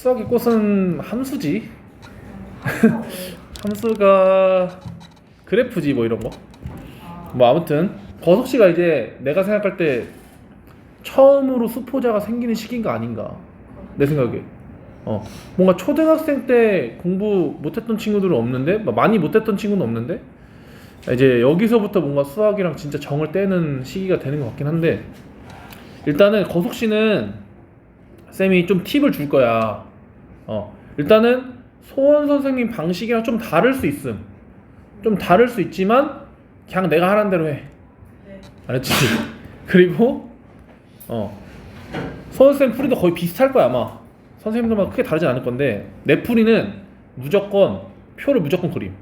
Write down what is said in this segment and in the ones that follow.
수학의 꽃은 함수지. 함수가 그래프지 뭐 이런 거. 뭐 아무튼 버석 씨가 이제 내가 생각할 때 처음으로 수포자가 생기는 시기인가 아닌가 내 생각에. 어 뭔가 초등학생 때 공부 못했던 친구들은 없는데 뭐 많이 못했던 친구는 없는데 이제 여기서부터 뭔가 수학이랑 진짜 정을 떼는 시기가 되는 것 같긴 한데 일단은 거숙 씨는 쌤이 좀 팁을 줄 거야. 어 일단은 소원 선생님 방식이랑 좀 다를 수 있음. 좀 다를 수 있지만 그냥 내가 하라는 대로 해. 네. 알았지? 그리고 어 소원 쌤 풀이도 거의 비슷할 거야 아마. 선생님들마다 크게 다르지 않을 건데 내 풀이는 무조건 표를 무조건 그림.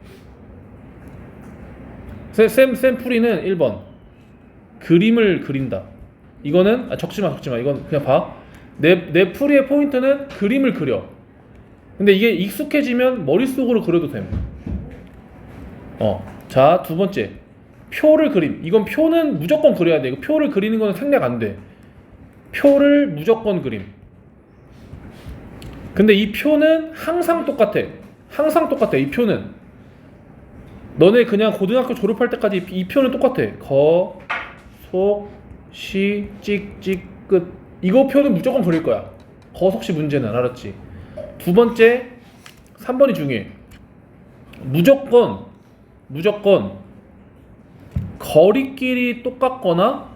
쌤, 쌤, 쌤 풀이는 1번 그림을 그린다. 이거는 아, 적지 마, 적지 마. 이건 그냥 봐. 내, 내 풀이의 포인트는 그림을 그려. 근데 이게 익숙해지면 머릿속으로 그려도 됨. 어. 자, 두 번째. 표를 그림. 이건 표는 무조건 그려야 돼. 이거 표를 그리는 거는 생략 안 돼. 표를 무조건 그림. 근데 이 표는 항상 똑같아. 항상 똑같아. 이 표는. 너네 그냥 고등학교 졸업할 때까지 이 표는 똑같아. 거, 속, 시, 찍, 찍, 끝. 이거 표는 무조건 그릴 거야. 거 속 시 문제는 알았지? 두 번째, 3번이 중요해. 무조건, 무조건 거리끼리 똑같거나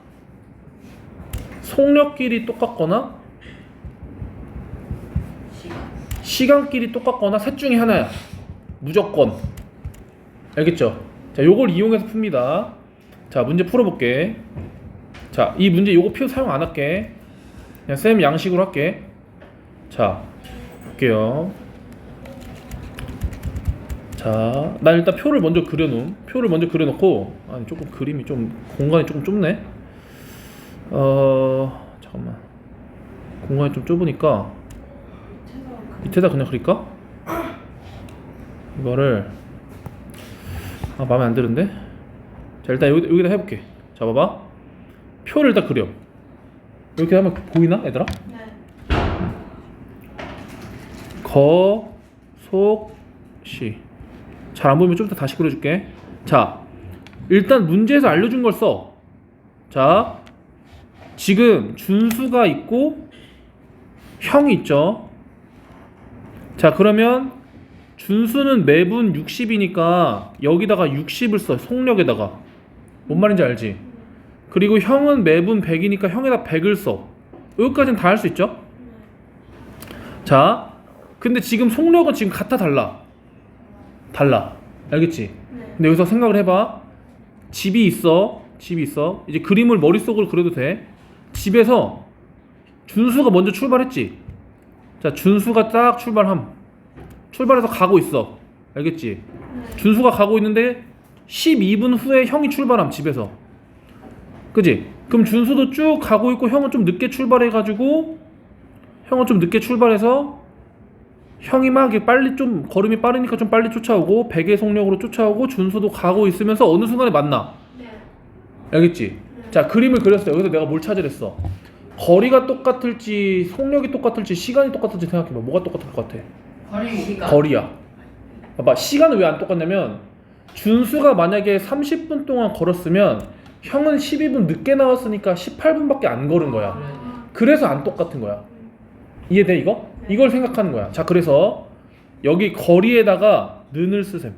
속력끼리 똑같거나 시간. 시간끼리 똑같거나 셋 중에 하나야. 무조건. 알겠죠? 자, 요걸 이용해서 풉니다. 자, 문제 풀어볼게. 자, 이 문제 요거 표 사용 안 할게. 그냥 쌤 양식으로 할게. 자, 볼게요. 자, 난 일단 표를 먼저 그려놓음. 표를 먼저 그려놓고, 아니, 조금 그림이 좀, 공간이 조금 좁네. 어, 잠깐만. 공간이 좀 좁으니까, 밑에다 그냥 그릴까? 이거를 아 마음에 안 드는데 자 일단 여기, 여기다 해볼게 자 봐봐 표를 일단 그려 이렇게 하면 보이나 얘들아? 네. 거, 속, 시. 잘 안 보이면 좀 이따 다시 그려줄게. 자, 일단 문제에서 알려준 걸 써. 자, 지금 준수가 있고 형이 있죠. 자, 그러면 준수는 매분 60이니까 여기다가 60을 써. 속력에다가. 뭔 말인지 알지? 그리고 형은 매분 100이니까 형에다 100을 써. 여기까지는 다 할 수 있죠? 자, 근데 지금 속력은 지금 같아 달라. 달라. 알겠지? 네. 근데 여기서 생각을 해봐. 집이 있어. 집이 있어. 이제 그림을 머릿속으로 그려도 돼. 집에서 준수가 먼저 출발했지. 자, 준수가 딱 출발함. 출발해서 가고 있어. 알겠지? 준수가 가고 있는데 12분 후에 형이 출발함 집에서. 그지? 그럼 준수도 쭉 가고 있고 형은 좀 늦게 출발해가지고 형은 좀 늦게 출발해서 형이 막 이렇게 빨리 좀 걸음이 빠르니까 좀 빨리 쫓아오고 베개 속력으로 쫓아오고 준수도 가고 있으면서 어느 순간에 만나. 네. 알겠지? 자 그림을 그렸어. 여기서 내가 뭘 찾으랬어? 거리가 똑같을지 속력이 똑같을지 시간이 똑같을지 생각해봐. 뭐가 똑같을 것 같아? 거리 시간. 거리야. 봐봐 시간은 왜 안 똑같냐면 준수가 만약에 30분 동안 걸었으면 형은 12분 늦게 나왔으니까 18분밖에 안 걸은 거야. 그래서 안 똑같은 거야. 이해돼 이거? 이걸 생각하는 거야. 자 그래서 여기 거리에다가 는을 쓰셈.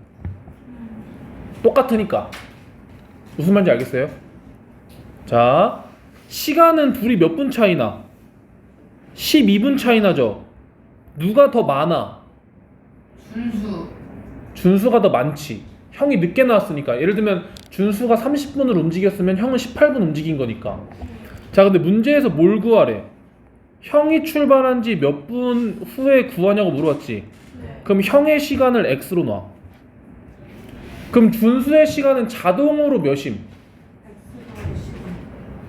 똑같으니까 무슨 말인지 알겠어요? 자 시간은 둘이 몇 분 차이나? 12분 차이 나죠. 누가 더 많아? 순수. 준수가 더 많지. 형이 늦게 나왔으니까. 예를 들면 준수가 30분을 움직였으면 형은 18분 움직인 거니까. 자, 근데 문제에서 뭘 구하래? 형이 출발한 지 몇 분 후에 구하냐고 물어봤지. 네. 그럼 형의 시간을 x로 놔. 그럼 준수의 시간은 자동으로 몇임?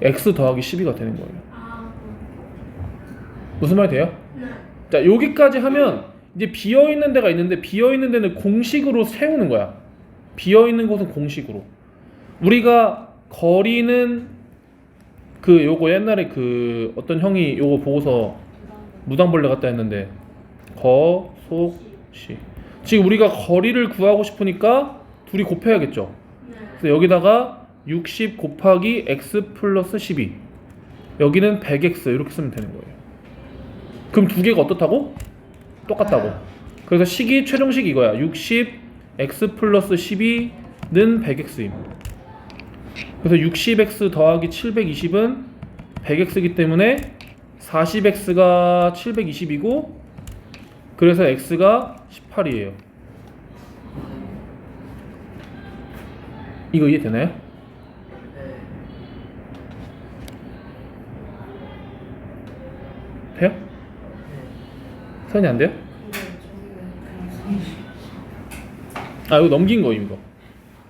x 더하기 12가 되는 거예요. 아. 무슨 말이 돼요? 네. 자 여기까지 하면 이제 비어 있는 데가 있는데 비어 있는 데는 공식으로 세우는 거야. 비어 있는 곳은 공식으로. 우리가 거리는 그 요거 옛날에 그 어떤 형이 요거 보고서 무당벌레 같다 했는데 거, 속, 시. 지금 우리가 거리를 구하고 싶으니까 둘이 곱해야겠죠. 네. 그래서 여기다가 60 곱하기 x 플러스 12. 여기는 100x 이렇게 쓰면 되는 거예요. 그럼 두 개가 어떻다고? 똑같다고. 그래서 식이 최종식 이거야. 60 x 플러스 12는 100x임. 그래서 60x 더하기 720은 100x이기 때문에 40x가 720이고 그래서 x가 18이에요. 이거 이해되나요? 네. 돼요? 선이 안 돼요? 아 이거 넘긴 거임 이거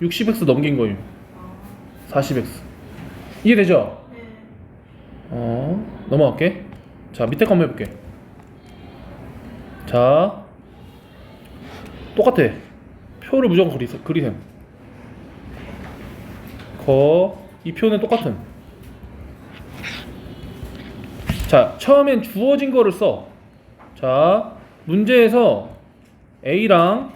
60x 넘긴 거임 40x 이해되죠? 네. 어 넘어갈게 자 밑에 거 한번 해볼게 자 똑같아 표를 무조건 그리, 그리셈 거 이 표는 똑같음 자 처음엔 주어진 거를 써 자 문제에서 A랑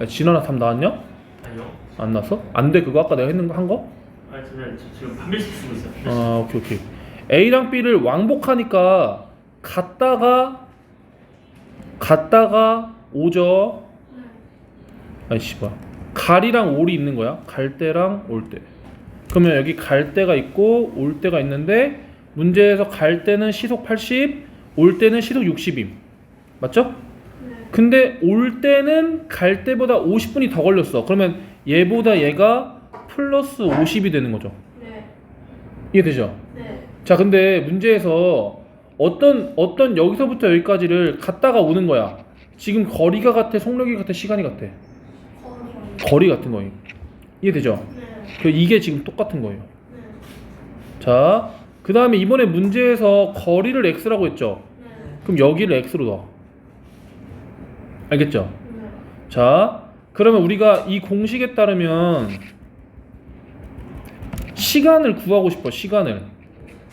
야, 진원아 답 나왔냐? 아니요. 안 나왔어? 안 돼 그거 아까 내가 했는 거 한 거? 아 저는 저 지금 한 밀씩 쓰고 있어요. 아 오케이 오케이 A랑 B를 왕복하니까 갔다가 갔다가 오죠 아니 씨발 갈이랑 올이 있는 거야 갈 때랑 올 때 그러면 여기 갈 때가 있고 올 때가 있는데 문제에서 갈 때는 시속 80 올 때는 시속 60임 맞죠? 네. 근데 올 때는 갈 때보다 50분이 더 걸렸어 그러면 얘보다 얘가 플러스 50이 되는 거죠 네. 이해되죠? 네. 자, 근데 문제에서 어떤 어떤 여기서부터 여기까지를 갔다가 오는 거야. 지금 거리가 같아, 속력이 같아, 시간이 같아. 거리. 같은 거예요. 이해되죠? 네. 그 이게 지금 똑같은 거예요. 네. 자, 그 다음에 이번에 문제에서 거리를 x라고 했죠. 네. 그럼 여기를 x로 넣어. 알겠죠? 네. 자, 그러면 우리가 이 공식에 따르면 시간을 구하고 싶어. 시간을.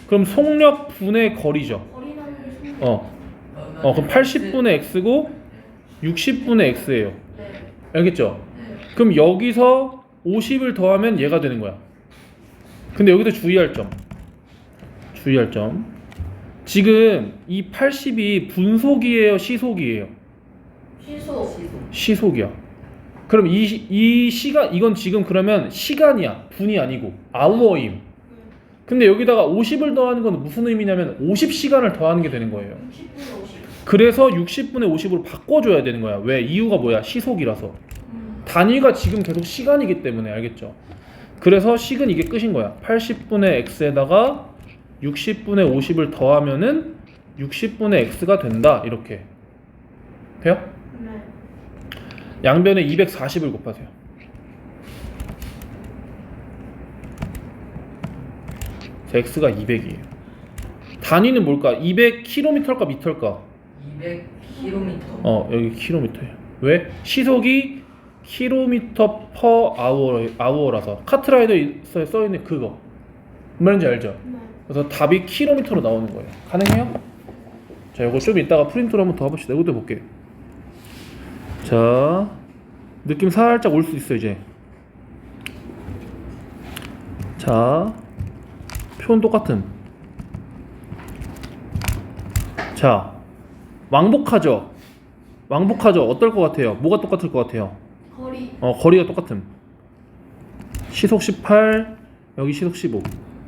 그럼 속력 분의 거리죠. 어. 어, 그럼 80분의 x고 60분의 x예요. 네. 알겠죠? 네. 그럼 여기서 50을 더하면 얘가 되는 거야. 근데 여기도 주의할 점. 주의할 점. 지금 이 80이 분속이에요, 시속이에요? 시소. 시속이야. 그럼 이, 시- 이 시간, 이건 지금 그러면 시간이야. 분이 아니고. 아우어임. 근데 여기다가 50을 더하는 건 무슨 의미냐면 50시간을 더하는 게 되는 거예요. 60분 50. 그래서 60분의 50으로 바꿔줘야 되는 거야. 왜? 이유가 뭐야? 시속이라서. 음. 단위가 지금 계속 시간이기 때문에 알겠죠? 그래서 식은 이게 끝인 거야. 80분의 x에다가 60분의 50을 더하면은 60분의 x가 된다. 이렇게. 돼요? 네. 양변에 240을 곱하세요. 자, x가 200이에요. 단위는 뭘까? 200km일까 미터일까? 200km. 어 여기 킬로미터예요. 왜? 시속이 킬로미터 퍼 아워 아워라서 카트라이더에 써 있는 그거 뭔지 알죠? 네. 그래서 답이 킬로미터로 나오는 거예요. 가능해요? 자, 이거 좀 이따가 프린트로 한번 더 해봅시다. 이것도 볼게요. 자, 느낌 살짝 올 수 있어 이제. 자, 표는 똑같음. 자, 왕복하죠. 왕복하죠. 어떨 것 같아요? 뭐가 똑같을 것 같아요? 거리. 어, 거리가 똑같음. 시속 18, 여기 시속 15.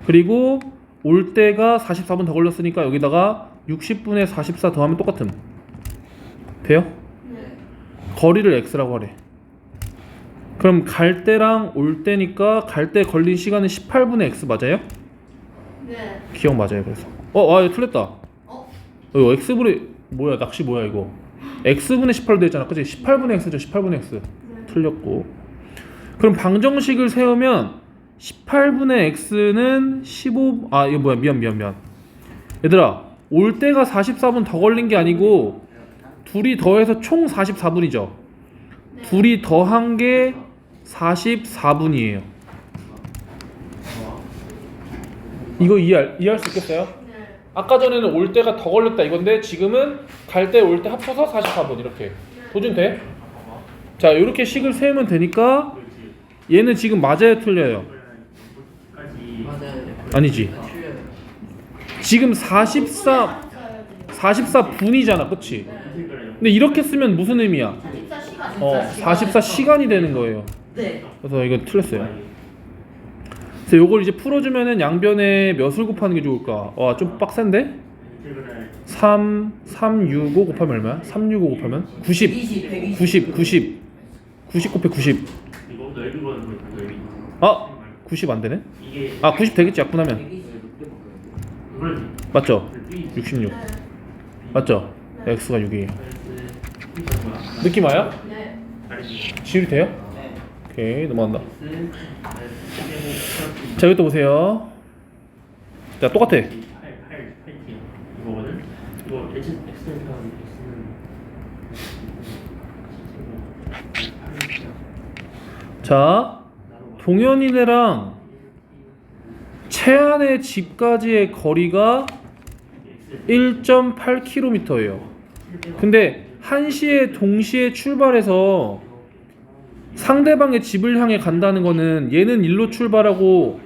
그리고 올 때가 44분 더 걸렸으니까 여기다가 60분에 44 더하면 똑같음. 돼요? 네. 거리를 x라고 하래. 그럼 갈 때랑 올 때니까 갈 때 걸린 시간은 18분의 x 맞아요? 네. 기억 맞아요. 그래서. 어, 아, 이거 틀렸다. 어? 이거 x분의 뭐야? 낚시 뭐야 이거? x분의 18로 되어 있잖아. 그치? 18분의 x죠. 18분의 x. 네. 틀렸고 그럼 방정식을 세우면 18분의 x는 15 아 이거 뭐야 미안 미안 미안 얘들아 올 때가 44분 더 걸린 게 아니고 둘이 더해서 총 44분이죠 네. 둘이 더한 게 44분이에요 이거 이해할, 이해할 수 있겠어요? 네. 아까 전에는 올 때가 더 걸렸다 이건데 지금은 갈 때 올 때 합쳐서 44분 이렇게 도중 돼? 자 이렇게 식을 세우면 되니까 그렇지. 얘는 지금 맞아요 틀려요? 아니지. 지금 44 44분이잖아 그치? 네. 근데 이렇게 쓰면 무슨 의미야? 44시간. 어 44시간이 되는 거예요 네. 그래서 이건 틀렸어요 그래서 요걸 이제 풀어주면은 양변에 몇을 곱하는 게 좋을까? 와 좀 빡센데? 3, 3, 6, 5 곱하면 얼마야? 3, 6, 5 곱하면? 90 120, 120. 90 90 90 곱해 90 이거 넓이 보는 거 넓이. 아! 90 안 되네? 이게 아 90 되겠지 약분하면 120. 그걸 맞죠? 네. 66 맞죠? x가 6이에요 느낌 와요? 네. 지울이 돼요? 네. 오케이 넘어간다 자 이것도 보세요 자 똑같아 자 동현이네랑 채안의 집까지의 거리가 1.8km예요 근데 1시에 동시에 출발해서 상대방의 집을 향해 간다는 거는 얘는 일로 출발하고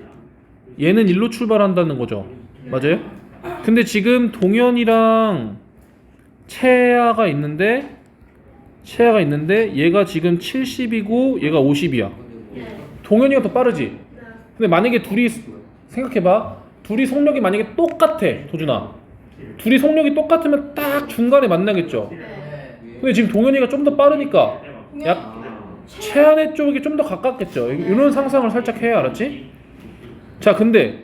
얘는 일로 출발한다는 거죠. 맞아요? 근데 지금 동현이랑 채아가 있는데 채아가 있는데 얘가 지금 70이고 얘가 50이야. 네. 동현이가 더 빠르지. 네. 근데 만약에 둘이 생각해봐. 둘이 속력이 만약에 똑같아, 도준아. 둘이 속력이 똑같으면 딱 중간에 만나겠죠. 네. 근데 지금 동현이가 좀 더 빠르니까 약 최안의 쪽이 좀 더 가깝겠죠. 이런 상상을 살짝 해야 알았지? 자, 근데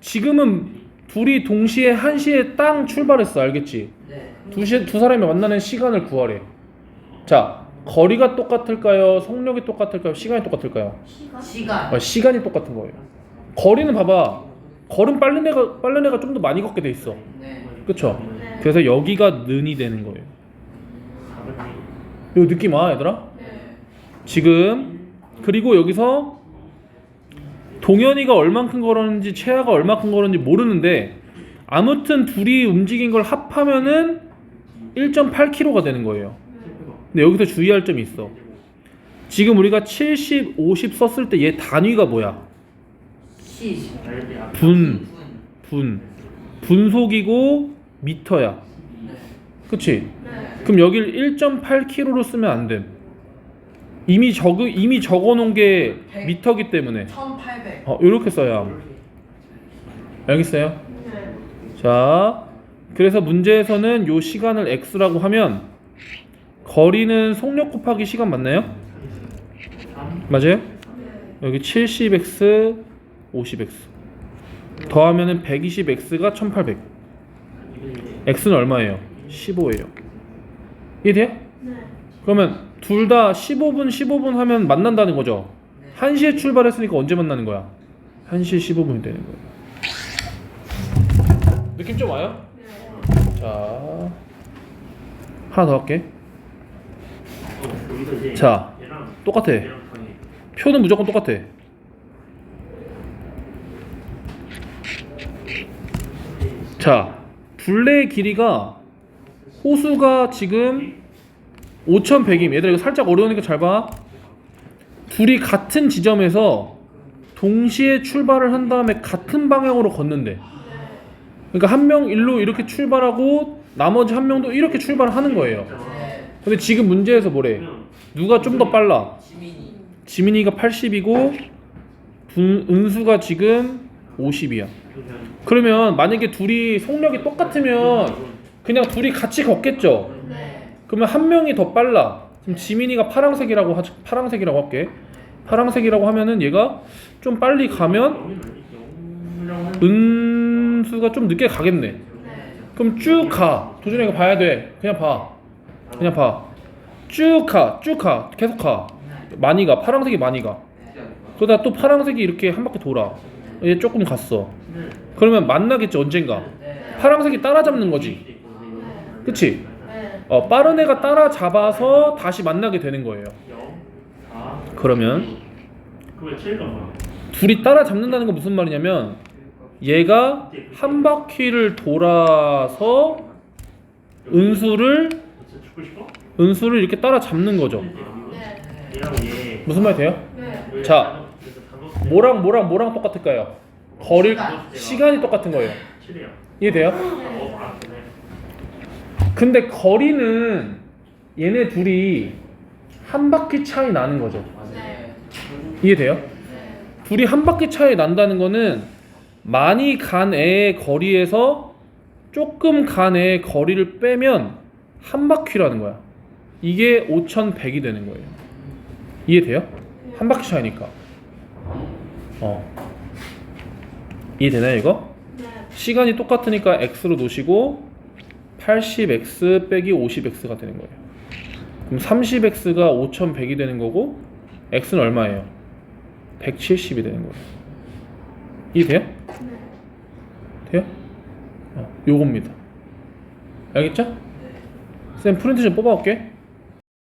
지금은 둘이 동시에 한 시에 땅 출발했어, 알겠지? 네. 두, 시, 두 사람이 만나는 시간을 구하래. 자, 거리가 똑같을까요? 속력이 똑같을까요? 시간이 똑같을까요? 시간. 시간. 아, 시간이 똑같은 거예요. 거리는 봐봐. 걸은 빠른 애가 빠른 애가 좀 더 많이 걷게 돼 있어. 네. 그쵸? 네. 그래서 여기가 는이 되는 거예요. 이거 느낌 와, 얘들아? 네. 지금 그리고 여기서 동현이가 얼만큼 걸었는지 채아가 얼만큼 걸었는지 모르는데 아무튼 둘이 움직인 걸 합하면은 1.8km가 되는 거예요. 근데 여기서 주의할 점이 있어. 지금 우리가 70, 50 썼을 때 얘 단위가 뭐야? 시. 분, 분. 분. 분속이고 미터야. 네. 그치? 네. 그럼 여길 1.8km로 쓰면 안 돼. 이미 적 이미 적어 놓은 게 미터기 때문에 1800. 어, 이렇게 써야 함. 알겠어요? 네. 자, 그래서 문제에서는 요 시간을 x라고 하면 거리는 속력 곱하기 시간 맞나요? 맞아요? 여기 70x, 50x 더하면은 120x가 1800. x는 얼마예요? 15예요. 이해돼요? 네. 그러면 둘 다 15분 15분 하면 만난다는 거죠. 네. 1시에 출발했으니까 언제 만나는 거야? 1시에 15분이 되는 거예요. 느낌 좀 와요? 네. 자. 하나 더 할게. 자, 똑같아. 표는 무조건 똑같아. 자, 둘레의 길이가 호수가 지금 5,100임. 얘들아 이거 살짝 어려우니까 잘 봐. 둘이 같은 지점에서 동시에 출발을 한 다음에 같은 방향으로 걷는데. 그러니까 한 명 일로 이렇게 출발하고 나머지 한 명도 이렇게 출발하는 거예요. 네. 근데 지금 문제에서 뭐래? 누가 좀 더 빨라? 지민이. 지민이가 80이고 분, 은수가 지금 50이야. 그러면 만약에 둘이 속력이 똑같으면 그냥 둘이 같이 걷겠죠. 네. 그러면 한 명이 더 빨라. 그럼 지민이가 파랑색이라고 하 파랑색이라고 할게. 파랑색이라고 하면은 얘가 좀 빨리 가면 은수가 좀 늦게 가겠네. 네. 그럼 쭉 가. 도준이 이거 봐야 돼. 그냥 봐. 그냥 봐. 쭉 가. 쭉 가. 계속 가. 많이 가. 파랑색이 많이 가. 그러다 또 파랑색이 이렇게 한 바퀴 돌아. 얘 조금 갔어. 그러면 만나겠지 언젠가. 네. 파랑색이 따라잡는 거지. 그치? 네. 어, 빠른 애가 따라잡아서 다시 만나게 되는 거예요. 그러면? 둘이 따라잡는다는 건 무슨 말이냐면 얘가 한 바퀴를 돌아서 은수를? 은수를 이렇게 따라 잡는 거죠. 네. 무슨 말 돼요? 네. 자, 뭐랑 뭐랑 뭐랑 똑같을까요? 거리 시간. 시간이 똑같은 거예요. 7이야 이해돼요? 그네 근데 거리는 얘네 둘이 한 바퀴 차이 나는 거죠. 네. 이해돼요? 네. 둘이 한 바퀴 차이 난다는 거는 많이 간 애의 거리에서 조금 간 애의 거리를 빼면 한 바퀴라는 거야. 이게 5,100이 되는 거예요. 이해돼요? 한 바퀴 차이니까. 어. 이해되나요, 이거? 네. 시간이 똑같으니까 x로 놓으시고 80x 빼기 50x가 되는 거예요. 그럼 30x가 5100이 되는 거고 x는 얼마예요? 170이 되는 거예요. 이해돼요? 네. 돼요? 어, 요겁니다. 알겠죠? 쌤 프린트 좀 뽑아올게.